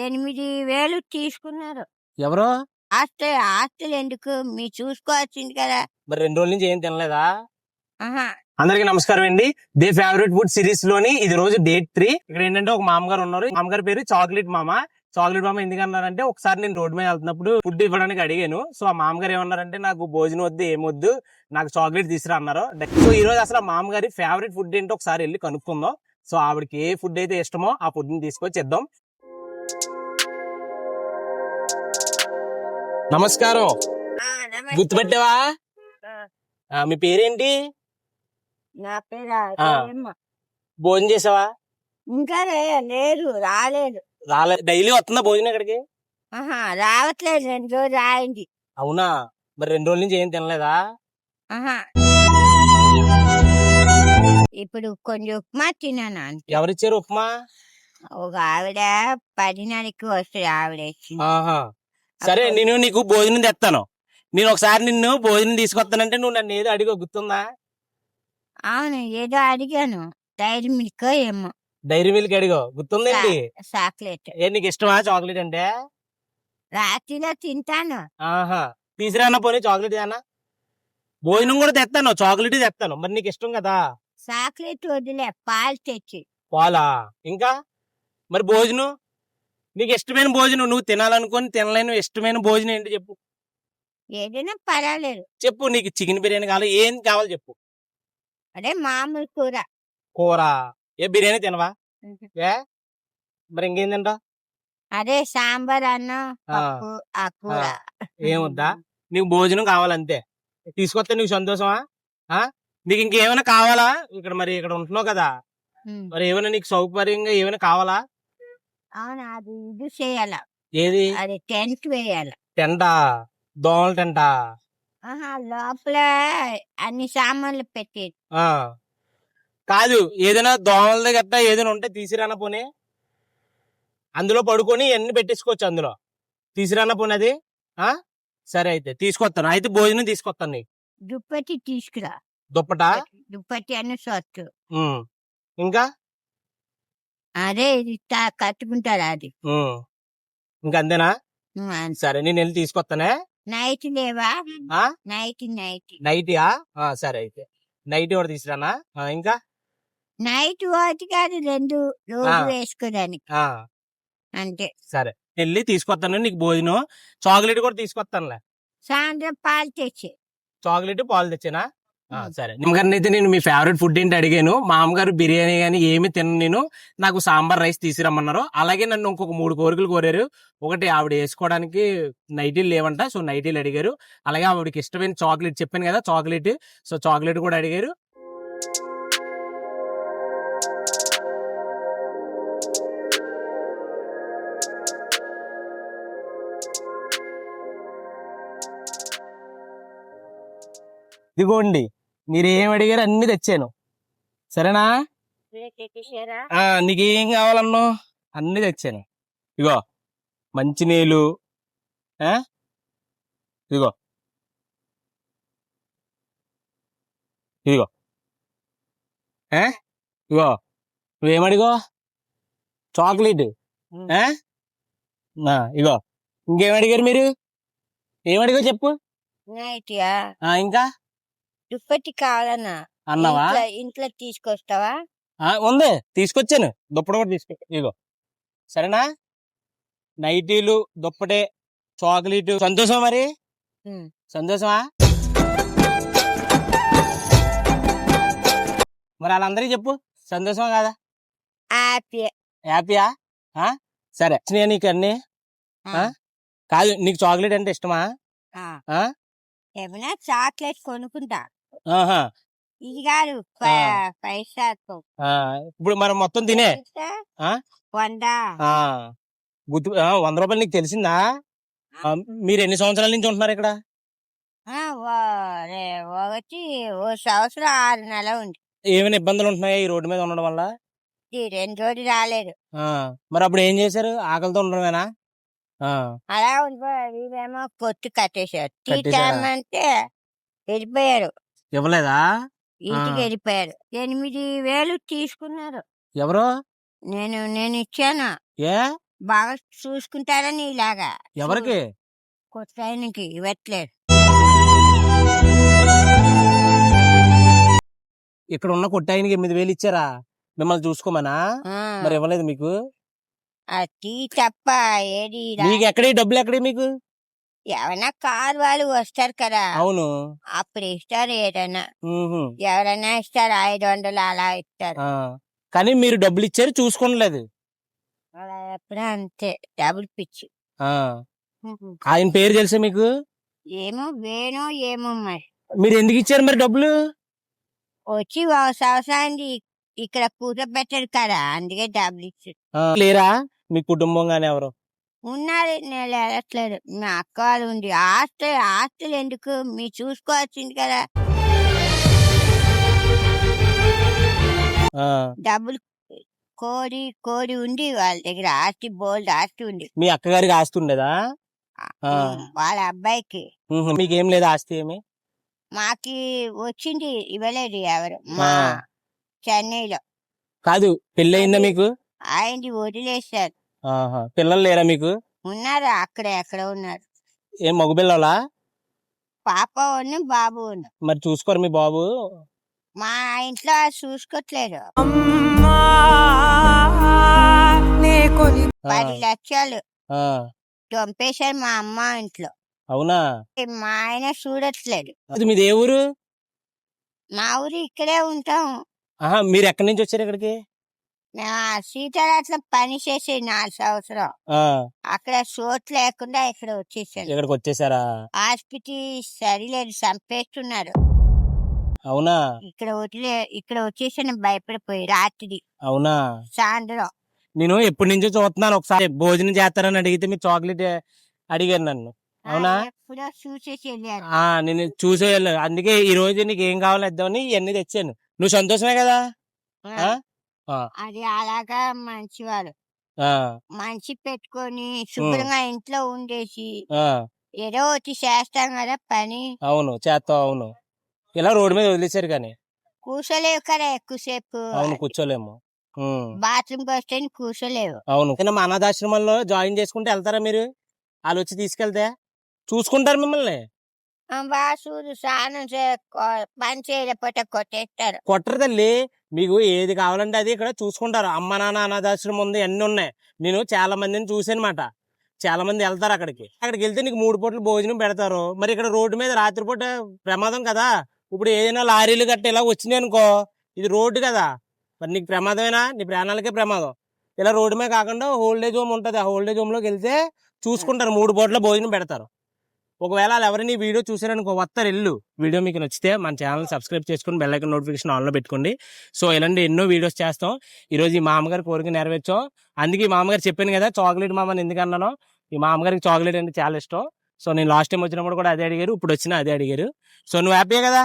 ఎనిమిది వేలు తీసుకున్నారు. ఎవరు? ఆస్తి ఆస్తులు ఎందుకు? మీరు చూసుకోవాల్సింది కదా. మరి రెండు రోజుల నుంచి ఏం తినలేదా? ఆహా. అందరికి నమస్కారం అండి. దే ఫేవరెట్ ఫుడ్ సిరీస్లోని ఇది రోజు డేట్ త్రీ. ఇక్కడ ఏంటంటే ఒక మామగారు ఉన్నారు. మామగారి పేరు చాక్లెట్ మామ. చాక్లెట్ మామ ఎందుకు అన్నారంటే ఒకసారి నేను రోడ్ మీద వెళ్తున్నప్పుడు ఫుడ్ ఇవ్వడానికి అడిగాను. సో ఆ మామగారు ఏమన్నారంటే నాకు భోజనం వద్దు ఏమొద్దు నాకు చాక్లెట్ తీసుకురా అన్నారు. సో ఈ రోజు అసలు ఆ మామగారి ఫేవరెట్ ఫుడ్ ఏంటో ఒకసారి వెళ్ళి కనుక్కుందాం. సో ఆవిడకి ఏ ఫుడ్ అయితే ఇష్టమో ఆ ఫుడ్ని తీసుకొచ్చి ఇద్దాం నమస్కారం. గుర్తుపెట్టావా? మీ పేరేంటి? నా పేరు. భోజనం చేసావా? ఇంకా లే- లేరు రాలేదు. రాలే డైలీ వస్తుందా భోజనం ఇక్కడికి? ఆహా రావట్లేదు రెండు రోజులు రాయింది. అవునా? మరి రెండు రోజుల నుంచి ఏం తినలేదా? ఆహా. ఇప్పుడు కొంచెం ఉప్మా తిన్నాను అంతే. ఎవరిచ్చారు ఉప్మా? ఒక ఆవిడ పదిన్నరకి వస్తుంది ఆవిడ సరే నేను నీకు భోజనం తెస్తాను నేను ఒకసారి నిన్ను భోజనం తీసుకొస్తానంటే నువ్వు నన్ను ఏదో అడిగో గుర్తుందా? అవును ఏదో అడిగాను. డైరీ మిల్క్ ఏమో. డైరీ మిల్క్ అడిగో. గుర్తుందండి చాక్లెట్. ఏ నీకు ఇష్టమా చాక్లెట్ అంటే? రాత్రిలో తింటాను. ఆహా. తీసుకురానా పోనీ చాక్లెట్ ఏనా భోజనం కూడా తెస్తాను చాక్లెట్ తెస్తాను మరి నీకు ఇష్టం కదా? చాక్లెట్ వదిలే పాలు తెచ్చి. పాలా? ఇంకా? మరి భోజనం? నీకు ఇష్టమైన భోజనం నువ్వు తినాలనుకొని తినలేని ఇష్టమైన భోజనం ఏంటి చెప్పు. ఏదైనా పర్వాలేదు. చెప్పు నీకు చికెన్ బిర్యానీ కావాలి? ఏం కావాలి చెప్పు. అదే మామూలు కూర. కూర? ఏ బిర్యానీ తినవా? ఏ? మరి ఇంకేం తింటా అదే సాంబార్ అన్నం ఆ. పప్పు ఆ కూర. ఏమొద్దా? నీకు భోజనం కావాలంతే. తీసుకొస్తే నీకు సంతోషమా? ఆ? నీకు ఇంకేమైనా కావాలా? ఇక్కడ మరి ఇక్కడ ఉంటున్నావు కదా. ఉమ్. మరి ఏమైనా నీకు సౌకర్యంగా ఏమైనా కావాలా? అవును? అది ఇది చేయాల. ఏది? అది టెంట్ వేయాల. టెంటా? దోమల టెంటా? ఆహా లోపల అన్ని సామాన్లు పెట్టి. ఆ. కాదు ఏదైనా దోమలది గట్టా ఏదైనా ఉంటే తీసిరానా పోనీ? అందులో పడుకొని ఎన్ని పెట్టేసుకోవచ్చు అందులో? తీసిరానా పోనీ అది? ఆ? సరే అయితే తీసుకొస్తాను. అయితే భోజనం తీసుకొస్తాను నీకు. దుప్పటి తీసుకురా. దుప్పటా? దుప్పటి అన్ని సొత్తు. ఉమ్. ఇంకా? అదే ఇది తా- కట్టుకుంటారు అది. ఉమ్. ఇంకా అంతేనా ఉమ్, అంతే. సరే నేను వెళ్ళి తీసుకొస్తానే నైట్ లేవా? ఆ? Night night. నైట్యా ఆ సరే అయితే. నైట్ కూడా తీసురానా ఆ, ఇంకా? నైట్ ఒకటి కాదు రెండు రోజు ఆ. వేసుకోడానికి. ఆ. అంతే. సరే. వెళ్ళి తీసుకొస్తాను నీకు భోజనం. చాక్లెట్ కూడా తీసుకొస్తానులే సాయంత్రం పాలు తెచ్చి. చాక్లెట్ పాలు తెచ్చానా. సరే. నిమ్మగారిని అయితే నేను మీ ఫేవరెట్ ఫుడ్ ఏంటి అడిగాను. మా అమ్మగారు బిర్యానీ కానీ ఏమి తిన నేను. నాకు సాంబార్ రైస్ తీసుకురమ్మన్నారు. అలాగే నన్ను ఇంకొక మూడు కోరికలు కోరారు. ఒకటి ఆవిడ వేసుకోవడానికి నైటీలు లేవంట. సో నైటీలు అడిగారు. అలాగే ఆవిడకి ఇష్టమైన చాక్లెట్ చెప్పాను కదా చాక్లెట్ సో చాక్లెట్ కూడా అడిగారు. ఇదిగోండి. మీరు ఏం అడిగారు అన్ని తెచ్చాను. సరేనా? నీకేం కావాలన్నో? అన్ని తెచ్చాను. ఇగో మంచినీళ్ళు ఆ? ఇదిగో. ఇదిగో. ఏ? ఇగో నువ్వేమడిగో? చాక్లెట్. ఇగో ఇంకేమడిగారు మీరు? ఏమడిగో చెప్పు. ఇంకా? దుప్పటి కావాలన్నా అన్నావా? ఇంట్లో ఇంట్లో తీసుకొస్తావా? ఆ, ఉంది. తీసుకొచ్చాను. దుప్పటి కూడా తీసుకొచ్చా ఇగో. సరేనా? నైటీలు దుప్పటే చాక్లెట్. సంతోషం మరి? ఉమ్. సంతోషమా? మరి వాళ్ళందరికీ చెప్పు. సంతోషమా కాదా? హ్యాపీ. హ్యాపీయా? ఆ? సరే. వచ్చినాయా నీకు అన్ని? ఆ? కాదు నీకు చాక్లెట్ అంటే ఇష్టమా? ఆ? ఏమైనా చాక్లెట్ కొనుక్కుంటా. ఇది కాదు ఇప్పుడు మనం మొత్తం తినే ఆ? వంద. ఆ! గుర్తు వంద రూపాయలు నీకు తెలిసిందా? మీరు ఎన్ని సంవత్సరాల నుంచి ఉంటున్నారు ఇక్కడ? ఒకటి ఓ సంవత్సరం ఆరు నెలలు ఉంది. ఏమైనా ఇబ్బందులు ఉంటున్నాయా ఈ రోడ్డు మీద ఉండడం వల్ల? రెండు రోజులు రాలేదు. మరి అప్పుడు ఏం చేశారు? ఆకలితో ఉండడమేనా? అలా ఉండిపోయారు. వీళ్ళేమో కొట్టు కట్టేశారు? తీటామంటే వెళ్ళిపోయారు. ఇవ్వలేదా? ఇంటికి. వెళ్ళిపోయారు ఎనిమిది వేలు తీసుకున్నారు. ఎవరు? నేను నేను ఇచ్చాను. ఏ? బాగా చూసుకుంటారని ఇలాగా ఎవరికి? కొత్త ఆయనకి ఇవ్వట్లేదు. ఇక్కడ ఉన్న కొట్టాయనికి ఎనిమిది వేలు ఇచ్చారా? మిమ్మల్ని చూసుకోమనా? ఆ, మరి ఇవ్వలేదు మీకు? అది తప్ప ఏది రా- మీకు ఎక్కడే డబ్బులు ఎక్కడే మీకు? ఎవరైనా కారు వాళ్ళు వస్తారు కదా! అవును. అప్పుడు ఇస్తారు ఏదైనా. ఎవరైనా ఇస్తారు ఐదు వందలు అలా ఇస్తారు. కానీ మీరు డబ్బులు ఇచ్చారు చూసుకోలేదు అలా ఎప్పుడు అంతే. డబుల్ పిచ్చి. ఆయన పేరు తెలుసా మీకు? ఏమో వేణో ఏమో మరి మీరు ఎందుకు ఇచ్చారు మరి డబ్బులు? వచ్చి సంవత్సరానికి ఇక్కడ కూర్చోబెట్టారు కదా! అందుకే డబ్బులు ఇచ్చారు. లేరా? మీ కుటుంబం గాని ఎవరు. ఉన్నారు నేను వెళ్ళట్లేదు మా అక్క వాళ్ళు ఉంది ఆస్తులు ఆస్తులు ఎందుకు మీరు చూసుకోవాల్సింది కదా ఆ. డబ్బులు కోడి కోడి ఉంది వాళ్ళ దగ్గర ఆస్తి బోల్డ్ ఆస్తి ఉంది మీ అక్కగారికి ఆస్తి ఉండేదా ఆ. వాళ్ళ అబ్బాయికి ఉహు. మీకేం లేదా ఆస్తి ఏమి మాకి వచ్చింది ఇవ్వలేదు ఎవరు మా ఆ. చెన్నైలో కాదు పెళ్ళయిందా మీకు ఆయన్ని వదిలేశారు. పిల్లలు లేరా మీకు? ఉన్నారు అక్కడ ఎక్కడ ఉన్నారు. ఏం మగ పిల్లలా? పాప ఉన్న బాబు ఉన్న మరి చూసుకోరు మీ బాబు? మా ఇంట్లో చూసుకోవట్లేదు. పది లక్షలు ఆ. చంపేశారు మా అమ్మ ఇంట్లో. అవునా? మా ఆయన చూడట్లేదు. అది మీది ఏ ఊరు? మా ఊరు ఇక్కడే ఉంటాం. ఆహా మీరు ఎక్కడి నుంచి వచ్చారు ఇక్కడికి? సీతారాట్ల పని చేసే నాలుగు సంవత్సరం. ఆ. అక్కడ చోటు లేకుండా ఇక్కడ వచ్చేసాను. ఇక్కడికి వచ్చేసారా? హాస్పిటల్ సరిలేదు చంపేస్తున్నారు. అవునా? ఇక్కడ వదిలే ఇక్కడ వచ్చేసాను భయపడిపోయి రాత్రి. అవునా? సాయంత్రం. నేను ఎప్పటి నుంచో చూస్తున్నాను ఒకసారి భోజనం చేస్తారని అడిగితే మీరు చాక్లెట్ అడిగారు నన్ను. అవునా? ఆ నేను చూసే. అందుకే ఈ రోజు నీకు ఏం కావాలో ఇద్దామని ఇవన్నీ తెచ్చాను. నువ్వు సంతోషమే కదా. అది అలాగా మంచివారు. ఆ. మంచి పెట్టుకొని శుభ్రంగా ఇంట్లో ఉండేసి ఏదో వచ్చి చేస్తాం కదా పని. అవును చేస్తావు అవును. ఇలా రోడ్డు మీద వదిలేశారు కానీ. కూర్చోలేవు కదా ఎక్కువసేపు. అవును కూర్చోలేము. బాత్రూమ్ వస్తే కూర్చోలేవు. అవును. కానీ మా అనాథాశ్రమంలో జాయిన్ చేసుకుంటే వెళ్తారా మీరు? వాళ్ళు వచ్చి తీసుకెళ్తే? చూసుకుంటారు మిమ్మల్ని. చూడు స్నానం పని చేయలేకపోతే కొట్టేస్తారు. కొట్టరు తల్లి. మీకు ఏది కావాలంటే అది ఇక్కడ చూసుకుంటారు. అమ్మ నాన్న అనాథాశ్రమం ఉంది అన్నీ ఉన్నాయి. నేను చాలా మందిని చూసానమాట చాలా మంది వెళ్తారు అక్కడికి. అక్కడికి వెళ్తే నీకు మూడు పూటలు భోజనం పెడతారు. మరి ఇక్కడ రోడ్డు మీద రాత్రిపూట ప్రమాదం కదా. ఇప్పుడు ఏదైనా లారీలు గట్ట ఇలా వచ్చినాయి అనుకో ఇది రోడ్డు కదా. మరి నీకు ప్రమాదమేనా? నీ ప్రాణాలకే ప్రమాదం. ఇలా రోడ్డు మీద కాకుండా హోల్డేజ్ హోమ్ ఉంటుంది. ఆ హోల్డేజ్ హోమ్లోకి వెళ్తే చూసుకుంటారు. మూడు పూటల భోజనం పెడతారు. ఒకవేళ వాళ్ళు ఎవరైనా వీడియో చూసారనుకో వస్తారు ఇల్లు వీడియో మీకు నచ్చితే మన ఛానల్ సబ్స్క్రైబ్ చేసుకుని బెల్ ఐకన్ నోటిఫికేషన్ ఆన్లో పెట్టుకోండి. సో ఇలాంటి ఎన్నో వీడియోస్ చేస్తాం. ఈరోజు ఈ మామగారి కోరిక నెరవేర్చాం. అందుకే ఈ మామగారు చెప్పాను కదా చాక్లెట్ మామని ఎందుకన్నాను ఈ మామగారికి చాక్లెట్ అంటే చాలా ఇష్టం. సో నేను లాస్ట్ టైం వచ్చినప్పుడు కూడా అదే అడిగారు ఇప్పుడు వచ్చినా అదే అడిగారు. సో నువ్వు హ్యాపీయే కదా?